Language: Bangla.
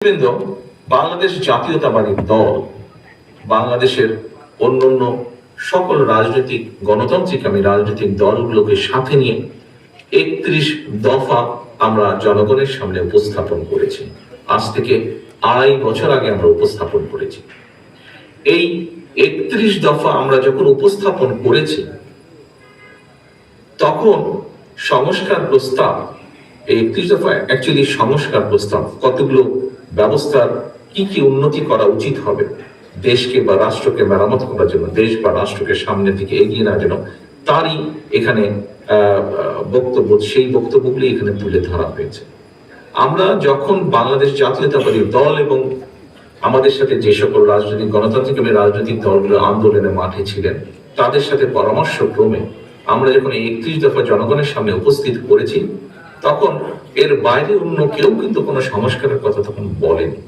বৃন্দ বাংলাদেশ জাতীয়তাবাদী দল, বাংলাদেশের অন্যান্য সকল রাজনৈতিক গণতান্ত্রিক আমি রাজনৈতিক দলগুলোকে সাথে নিয়ে একত্রিশ দফা আমরা জনগণের সামনে উপস্থাপন করেছি। আজ থেকে আড়াই বছর আগে আমরা উপস্থাপন করেছি। এই একত্রিশ দফা আমরা যখন উপস্থাপন করেছি, তখন সংস্কার প্রস্তাব, এই একত্রিশ দফা অ্যাকচুয়ালি সংস্কার প্রস্তাব কতগুলো ব্যবস্থার কি কি উন্নতি করা উচিত হবে? দেশকে বা রাষ্ট্রকে মেরামত করার জন্য, দেশ বা রাষ্ট্রকে সামনের দিকে এগিয়ে নেওয়ার জন্য, তারই এখানে বক্তব্য, সেই বক্তব্যগুলি এখানে তুলে ধরা হয়েছে। আমরা যখন বাংলাদেশ জাতীয়তাবাদী দল এবং আমাদের সাথে যে সকল রাজনৈতিক, গণতান্ত্রিক এবং রাজনৈতিক দলগুলো আন্দোলনে মাঠে ছিলেন, তাদের সাথে পরামর্শ ক্রমে আমরা যখন একত্রিশ দফা জনগণের সামনে উপস্থিত করেছি তখন এর বাইরে অন্য কেউ কিন্তু কোনো সংস্কারের কথা তখন বলেনি।